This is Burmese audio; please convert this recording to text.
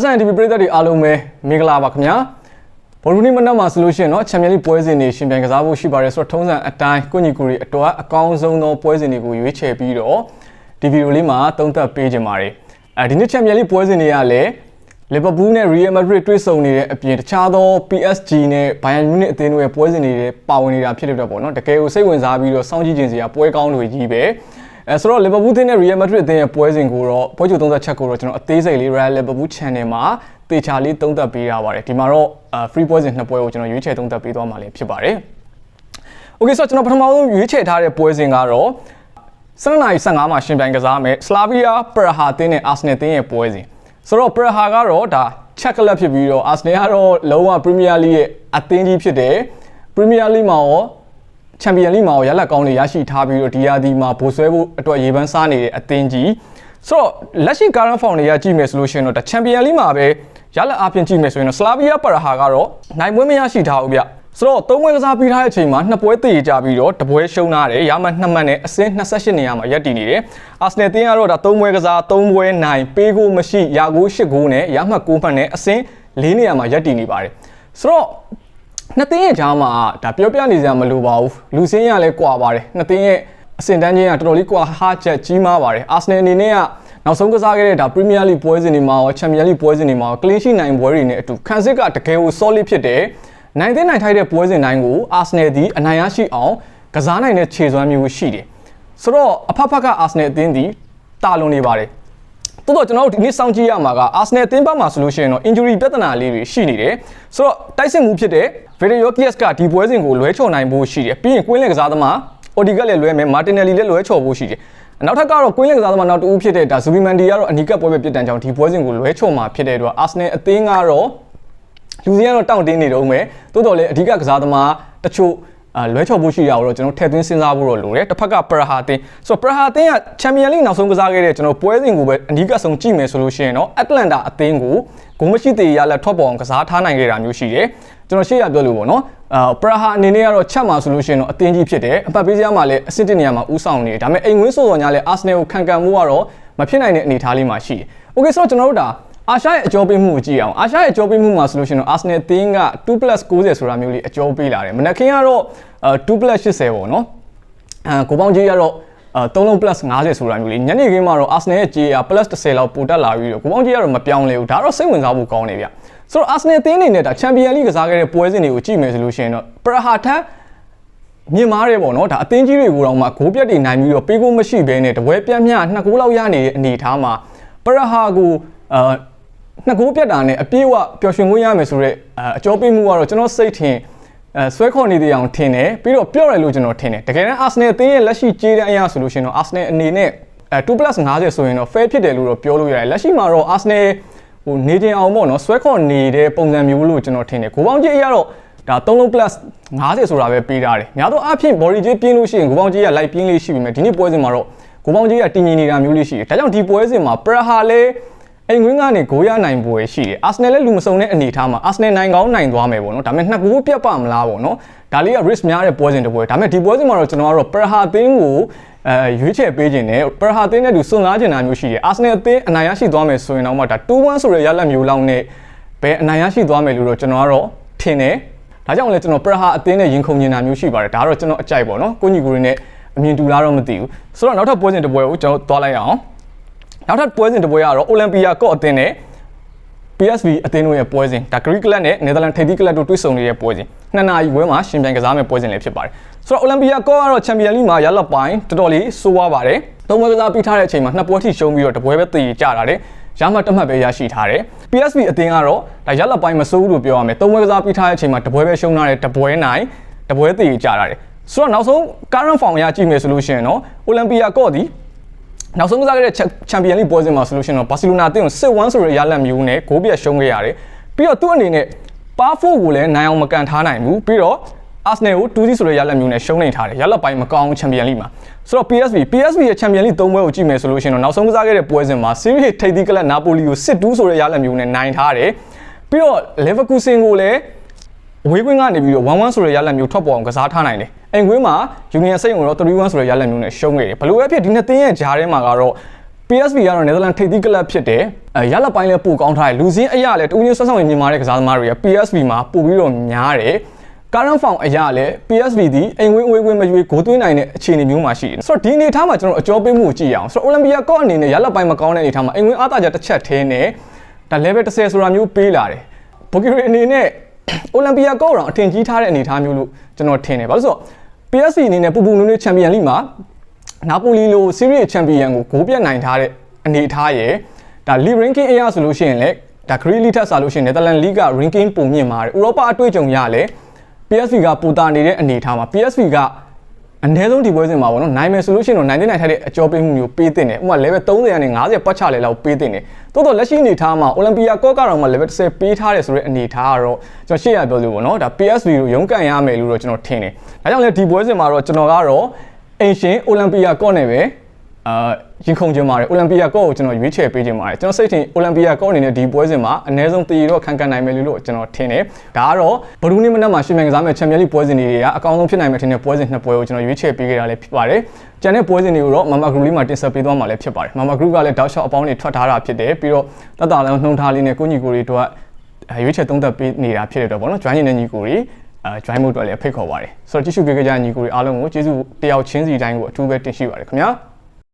SNTV ပြည်သက်တွေအားလုံးပဲမင်္ဂလာပါခင်ဗျာဘော်လူနီမနက်မှာဆိုလို့ရှိရင်တော့ချန်ပီယံလိပွဲစဉ်တွေရှင်ပြိုင်ကစားဖို့ရှိပါတယ်ဆိုတော့ထုံးစံအတိုင်းကိုညီကိုရီအတော်အကောင်းဆုံးသောပွဲစဉ်တွေကိုရွေးချယ်ပြီးတော့ဒီဗီဒီယိုလေးမှာသုံးသပ်ပေးခြင်းပါတယ်အဲဒီနေ့ချန်ပီယံလိပွဲစဉ်တွေကလည်းလီဗာပူးနဲ့ Real Madrid တွေ့ဆုံနေတဲ့အပြင်တခြားသော PSG နဲ့ Bayern Munich အသင်းတို့ရဲ့ပွဲစဉ်တွေပါဝင်နေတာဖြစ်လို့တော့ပေါ့နော်တကယ်ကိုစိတ်ဝင်စားပြီးတော့စောင့်ကြည့်ခြင်းစရာပွဲကောင်းတွေကြီးပဲ အဲဆိုတော့ Liverpool အသင်းနဲ့ Real Madrid အသင်းရဲ့ပွဲစဉ်ကိုတော့ပွဲကြိုသုံးသပ်ချက်ကိုတော့ကျွန်တော်အသေးစိတ်လေး Real Liverpool Channel မှာတေချာလေးသုံးသပ်ပေးရပါတယ်ဒီမှာတော့ free ပွဲစဉ်နှစ်ပွဲကိုကျွန်တော်ရွေးချယ်သုံးသပ်ပေးသွားမှာလည်းဖြစ်ပါတယ် Okay ဆိုတော့ကျွန်တော်ပထမဆုံးရွေးချယ်ထားတဲ့ပွဲစဉ်ကတော့7နာရီ15မှာရှင်ပြိုင်ကစားမယ် Slavia Praha တင်းနဲ့ Arsenal တင်းရဲ့ပွဲစဉ်ဆိုတော့ Praha ကတော့ဒါ check လက်ဖြစ်ပြီးတော့ Arsenal ကတော့လုံးဝ Premier League ရဲ့အသင်းကြီးဖြစ်တယ် Premier League မှာရော ချန်ပီယံလိမှာရောရလက်ကောင်းတွေရရှိထားပြီးတော့ဒီယာဒီမှာဗိုလ်ဆွဲဖို့အတွက်ရေပန်းစားနေတဲ့အသင်းကြီးဆိုတော့လက်ရှိ current form တွေကကြည့်မယ်ဆိုလို့ရှိရင်တော့ချန်ပီယံလိမှာပဲရလက်အပြင်ကြည့်မယ်ဆိုရင်တော့ Slavia Praha ကတော့နိုင်ပွဲမရရှိထားဘူးဗျဆိုတော့သုံးပွဲကစားပြီးထားတဲ့အချိန်မှာနှစ်ပွဲတည်ကြပြီးတော့တပွဲရှုံးထားတယ်ရမှနှစ်မှတ်နဲ့အဆင့်28နေရာမှာရပ်တည်နေတယ်အာဆနယ်တင်းကတော့ဒါသုံးပွဲကစားသုံးပွဲနိုင်ပေးကိုမရှိရာကို8ဂိုးနဲ့ရမှတ်9မှတ်နဲ့အဆင့်4နေရာမှာရပ်တည်နေပါတယ်ဆိုတော့ နှစ်သင်းရဲ့ကြားမှာဒါပြောပြနေစရာမလိုပါဘူးလူစင်းရလည်းကွာပါတယ်နှစ်သင်းရဲ့အဆင့်တန်းချင်းကတော်တော်လေးကွာဟာချက်ကြီးမားပါတယ်အာဆနယ်အနေနဲ့ကနောက်ဆုံးကစားခဲ့တဲ့ဒါပရီးမီးယားလိပွဲစဉ်တွေမှာရောချန်ပီယံလိပွဲစဉ်တွေမှာရောကလင်းရှိနိုင်ပွဲတွေနဲ့အတူခန်းစစ်ကတကယ်ကို solid ဖြစ်တယ်နိုင်တဲ့နိုင်ထိုက်တဲ့ပွဲစဉ်တိုင်းကိုအာဆနယ်သည်အနိုင်ရရှိအောင်ကစားနိုင်တဲ့ခြေစွမ်းမျိုးရှိတယ်ဆိုတော့အဖက်ဖက်ကအာဆနယ်အသင်းသည်တာလွန်နေပါတယ် တိုးတော့ကျွန်တော်တို့ဒီနေ့စောင့်ကြည့်ရမှာကအာဆနယ်အသင်းဘက်မှာဆိုလို့ရှိရင်တော့ injury ပြဿနာလေးတွေရှိနေတယ်ဆိုတော့တိုက်စစ်မှုဖြစ်တဲ့ Video Kies ကဒီပွဲစဉ်ကိုလွဲချော်နိုင်ဖို့ရှိတယ်ပြီးရင်ကွင်းလင်ကစားသမား Odegaard လည်းလွဲမယ် Martinelli လည်းလွဲချော်ဖို့ရှိတယ်နောက်ထပ်ကတော့ကွင်းလင်ကစားသမားနောက်တူဖြစ်တဲ့ဒါ Zubimendi ကတော့အနီးကပ်ပွဲပဲပြစ်ဒဏ်ကြောင့်ဒီပွဲစဉ်ကိုလွဲချော်မှာဖြစ်တဲ့အတွက် Arsenal အသင်းကတော့လူစီကတော့တောင့်တင်းနေတော့မယ်တိုးတော်လည်းအဓိကကစားသမားတချို့အာ လွဲချော်ဖို့ရှိရအောင်တော့ကျွန်တော်ထည့်သွင်းစဉ်းစားဖို့တော့လိုတယ်တစ်ဖက်ကပရာဟာတင်ဆိုတော့ပရာဟာတင်ကချန်ပီယံလိနောက်ဆုံးကစားခဲ့တဲ့ကျွန်တော်ပွဲစဉ်ကိုပဲအဓိကဆုံးကြည့်မယ်ဆိုလို့ရှိရင်တော့အက်တလန်တာအသင်းကိုဂိုးမရှိသေးရလက်ထွက်ပေါ်အောင်ကစားထားနိုင်ခဲ့တာမျိုးရှိတယ်ကျွန်တော်ရှေ့ရပြောလို့ပေါ့နော်အာပရာဟာအနေနဲ့ကတော့ချက်မှာဆိုလို့ရှိရင်တော့အသင်းကြီးဖြစ်တယ်အပတ်ပေးစရာမှာလည်းအဆင့်တစ်နေရာမှာဦးဆောင်နေတယ်ဒါပေမဲ့အိမ်ဝင်းဆိုတော်ညာလည်းအာဆနယ်ကိုခံကန်မှုကတော့မဖြစ်နိုင်တဲ့အနေအထားလေးမှာရှိတယ်။ Okay ဆိုတော့ကျွန်တော်တို့ဒါ အာရှရဲ့အကျော်ပေးမှုကိုကြည့်အောင်အာရှရဲ့အကျော်ပေးမှုမှာဆိုလို့ရှိရင်တော့ Arsenal အသင်းက 2+90 ဆိုတာမျိုးလေးအကျော်ပေးလာတယ်မနက်ခင်းကတော့ 2+80 ပေါ့နော်အဲကိုပေါင်းကြီးကတော့အဲ3လုံး plus 50ဆိုတာမျိုးလေးညနေခင်းမှာတော့ Arsenal ရဲ့ GA plus 10လောက်ပိုတက်လာပြီးတော့ကိုပေါင်းကြီးကတော့မပြောင်းလဲဘူးဒါတော့စိတ်ဝင်စားဖို့ကောင်းနေဗျဆိုတော့ Arsenal အသင်းအနေနဲ့ဒါ Champions League ကစားခဲ့တဲ့ပွဲစဉ်တွေကိုကြည့်မယ်ဆိုလို့ရှိရင်တော့ Praha ထက်မြင်မားတယ်ပေါ့နော်ဒါအသင်းကြီးတွေကိုတော့မှဂိုးပြတ်တွေနိုင်ပြီးတော့ပေးကိုမရှိဘဲနဲ့တပွဲပြတ်မြနှစ်ဂိုးလောက်ရနေတဲ့အနေအထားမှာ Praha ကိုအာ နှစ်ကိုးပြတ်တာနဲ့အပြည့်အဝပျော်ရွှင်ခွင့်ရမယ်ဆိုတော့အကြောပေးမှုကတော့ကျွန်တော်စိတ်ထင်အဲဆွဲခေါ်နေတဲ့အအောင်ထင်တယ်ပြီးတော့ပြော့တယ်လို့ကျွန်တော်ထင်တယ်တကယ်တမ်း Arsenal အသင်းရဲ့လက်ရှိကြေးတဲ့အရာဆိုလို့ရှိရင်တော့ Arsenal အနေနဲ့အဲ 2+50 ဆိုရင်တော့ fair ဖြစ်တယ်လို့တော့ပြောလို့ရတယ်လက်ရှိမှာတော့ Arsenal ဟိုနေခြင်းအောင်ပေါ့နော်ဆွဲခေါ်နေတဲ့ပုံစံမျိုးလို့ကျွန်တော်ထင်တယ်ကိုပေါင်းကြီးအရာတော့ဒါ3လုံး plus 50ဆိုတာပဲပေးထားတယ်။များသောအားဖြင့် body ကြီးပြင်းလို့ရှိရင်ကိုပေါင်းကြီးကလိုက်ပြင်းလေးရှိပြီမဲ့ဒီနေ့ပွဲစဉ်မှာတော့ကိုပေါင်းကြီးကတည်ငြိမ်နေတာမျိုးလေးရှိတယ်။ဒါကြောင့်ဒီပွဲစဉ်မှာ Praha လည်း အိမ်ဝင်းကနေဂိုးရနိုင်ပွဲရှိတယ်အာဆနယ်လည်းလူမစုံတဲ့အနေအထားမှာအာဆနယ်နိုင်ကောင်းနိုင်သွားမယ်ပေါ့နော်ဒါပေမဲ့နှစ်ဂိုးပြတ်ပါမလားပေါ့နော်ဒါလေးက risk များတဲ့ပွဲစဉ်တစ်ပွဲဒါပေမဲ့ဒီပွဲစဉ်မှာတော့ကျွန်တော်ကတော့ပရဟာသင်းကိုအဲရွေးချယ်ပေးခြင်းနဲ့ပရဟာသင်းနဲ့တူစွန့်စားခြင်းတာမျိုးရှိတယ်အာဆနယ်အသင်းအနိုင်ရရှိသွားမယ်ဆိုရင်တော့မှဒါ2-1ဆိုတဲ့ရလဒ်မျိုးလောက်နဲ့ဘယ်အနိုင်ရရှိသွားမယ်လို့တော့ကျွန်တော်ကတော့ထင်တယ်ဒါကြောင့်လည်းကျွန်တော်ပရဟာအသင်းနဲ့ရင်ခုန်နေတာမျိုးရှိပါတယ်ဒါကတော့ကျွန်တော်အကြိုက်ပေါ့နော်ကိုညီကိုရင်းနဲ့အမြင်တူလားတော့မသိဘူးဆိုတော့နောက်ထပ်ပွဲစဉ်တစ်ပွဲကိုကျွန်တော်သွားလိုက်အောင် နောက်ထပ်ပွဲစဉ်တစ်ပွဲကတော့အိုလံပီယာကော့အသင်းနဲ့ PSV အသင်းတို့ရဲ့ပွဲစဉ်ဒါ Greek Club နဲ့ Netherlands ထိပ်သီးကလပ်တို့တွေ့ဆုံနေတဲ့ပွဲစဉ်နှစ်နာရီပွဲမှာရှင်ပြိုင်ကစားမယ့်ပွဲစဉ်လည်းဖြစ်ပါတယ်ဆိုတော့ Olympia ကောကတော့ Champions League မှာရလပိုင်းတော်တော်လေးစိုးွားပါတယ်သုံးပွဲကစားပြီးထားတဲ့အချိန်မှာနှစ်ပွဲထိရှုံးပြီးတော့တပွဲပဲတည်ကြတာတယ်ရမှတ်တမှတ်ပဲရရှိထားတယ် PSV အသင်းကတော့ဒါရလပိုင်းမစိုးဘူးလို့ပြောရမယ်သုံးပွဲကစားပြီးထားတဲ့အချိန်မှာတပွဲပဲရှုံးထားတယ်တပွဲနိုင်တပွဲတည်ကြတာတယ်ဆိုတော့နောက်ဆုံး current form အရကြည့်မယ်ဆိုလို့ရှိရင်တော့ Olympia ကော့ဒီ နောက်ဆုံးကစားခဲ့တဲ့ချန်ပီယံလိပွဲစဉ်မှာဆိုလို့ရှိရင်တော့ဘာစီလိုနာအသင်းကို6-1ဆိုတဲ့ရလဒ်မျိုးနဲ့ဂိုးပြတ်ရှုံးခဲ့ရတယ်ပြီးတော့သူ့အနေနဲ့ပါဖို့ကိုလည်းနိုင်အောင်မကန်ထားနိုင်ဘူးပြီးတော့ Arsenal ကို2-0ဆိုတဲ့ရလဒ်မျိုးနဲ့ရှုံးနေထားတယ်ရလဒ်ပိုင်းမကောင်းချန်ပီယံလိမှာဆိုတော့ PSV PSV ရဲ့ချန်ပီယံလိ3ပွဲကိုကြည့်မယ်ဆိုလို့ရှိရင်တော့နောက်ဆုံးကစားခဲ့တဲ့ပွဲစဉ်မှာ Serie A ထိပ်သီးကလပ်နာပိုလီကို6-2ဆိုတဲ့ရလဒ်မျိုးနဲ့နိုင်ထားတယ်ပြီးတော့ Leverkusen ကိုလည်း ဝေးကွင်းကနေပြီးတော့1-1ဆိုတဲ့ရလဒ်မျိုးထွက်ပေါ်အောင်ကစားထားနိုင်တယ်အိမ်ကွင်းမှာ Union စိတ်ဝင်တော့3-1ဆိုတဲ့ရလဒ်မျိုးနဲ့ရှုံးခဲ့တယ်ဘလို့ပဲဖြစ်ဒီနှစ်သင်းရဲ့ဂျားထဲမှာကတော့ PSV ကတော့နယ်သာလန်ထိပ်သီးကလပ်ဖြစ်တယ်အဲရလက်ပိုင်းလည်းပိုကောင်းထားတယ်လူစင်းအရာလည်းတူးညွှန်းဆွမ်းဆောင်ရင်မြင်မာတဲ့ကစားသမားတွေက PSV မှာပိုပြီးတော့များတယ် current form အရာလည်း PSV ဒီအိမ်ဝင်းအဝေးဝင်းမရွေးဂိုးသွင်းနိုင်တဲ့အခြေအနေမျိုးမှာရှိတယ်ဆိုတော့ဒီအနေအထားမှာကျွန်တော်အကြောပေးမှုကိုကြည့်ရအောင်ဆိုတော့ Olympia ကော့အနေနဲ့ရလက်ပိုင်းမကောင်းတဲ့အနေအထားမှာအိမ်ဝင်းအားသာချက်တစ်ချက်သေးနဲ့ဒါ level 10ဆိုတာမျိုးပေးလာတယ်ဘိုကီရီ အနေနဲ့ Olympia ကော့တော့အထင်ကြီးထားတဲ့အနေအထားမျိုးလို့ကျွန်တော်ထင်တယ်ဘာလို့ဆိုတော့ PSV အနေနဲ့ပူပူနွေးနွေးချန်ပီယံလိမှာနာပိုလီလို series ချန်ပီယံကိုဂိုးပြတ်နိုင်ထားတဲ့အနေအထားရယ်ဒါ league ranking အရဆိုလို့ရှိရင်လည်းဒါ Great League ထက်ဆိုလို့ရှိရင် Netherlands League က ranking ပုံမြင့်ပါတယ်ဥရောပအတွေ့အကြုံရလဲ PSV ကပူတာနေတဲ့အနေအထားမှာ PSV က အနည်းဆုံးဒီပွဲစဉ်မှာပေါ့နော်နိုင်မယ်ဆိုလို့ရှိရင်တော့နိုင်တဲ့နိုင်ထိုက်တဲ့အကျော်ပေးမှုမျိုးပေးတင်တယ်ဥပမာ level 30ကနေ50ပတ်ချလေလောက်ပေးတင်တယ်တိုးတော့လက်ရှိအနေအထားမှာ Olympia ကော့ကတော့မှ level 10ပေးထားတယ်ဆိုတဲ့အနေအထားကတော့ကျွန်တော်ရှေ့ရပြောလို့ပေါ့နော်ဒါ PSV ကိုရုန်းကန်ရမယ်လို့တော့ကျွန်တော်ထင်တယ်ဒါကြောင့်လည်းဒီပွဲစဉ်မှာတော့ကျွန်တော်ကတော့အင်ရှင် Olympia ကော့နဲ့ပဲ အာရင်ခုန်ခြင်းပါတယ်အိုလံပီယာကော့ကိုကျွန်တော်ရွေးချယ်ပေးခြင်းပါတယ်ကျွန်တော်စိတ်ထင်အိုလံပီယာကော့အနေနဲ့ဒီပွဲစဉ်မှာအနည်းဆုံးတည်တော့ခံကန်နိုင်မယ်လို့ကျွန်တော်ထင်တယ်ဒါကတော့ဘလူးနေ့မနက်မှာရှင်မြန်ကစားမဲ့ချန်ပီယံလိပွဲစဉ်တွေကအကောင်းဆုံးဖြစ်နိုင်မယ်ထင်တဲ့ပွဲစဉ်နှစ်ပွဲကိုကျွန်တော်ရွေးချယ်ပေးခဲ့တာလည်းဖြစ်ပါတယ်ကျန်တဲ့ပွဲစဉ်တွေကိုတော့မမဂရုလေးမှာတင်ဆက်ပေးသွားမှာလည်းဖြစ်ပါတယ်မမဂရုကလည်းတောက်လျှောက်အပေါင်းတွေထွက်ထားတာဖြစ်တယ်ပြီးတော့တတ်တာလည်းနှုံထားလေးနဲ့ကိုညီကိုတွေတော့ရွေးချယ်သုံးသပ်ပေးနေတာဖြစ်တဲ့တော့ဗောနော် join နေတဲ့ညီကိုတွေအဲ join မှုအတွက်လည်းဖိတ်ခေါ်ပါတယ်ဆိုတော့ကြည့်ရှုပေးကြတဲ့ညီကိုတွေအားလုံးကိုကျေးဇူးတယောက်ချင်းစီတိုင်းကိုအထူးပဲတင်ရှိပါတယ်ခင်ဗျာ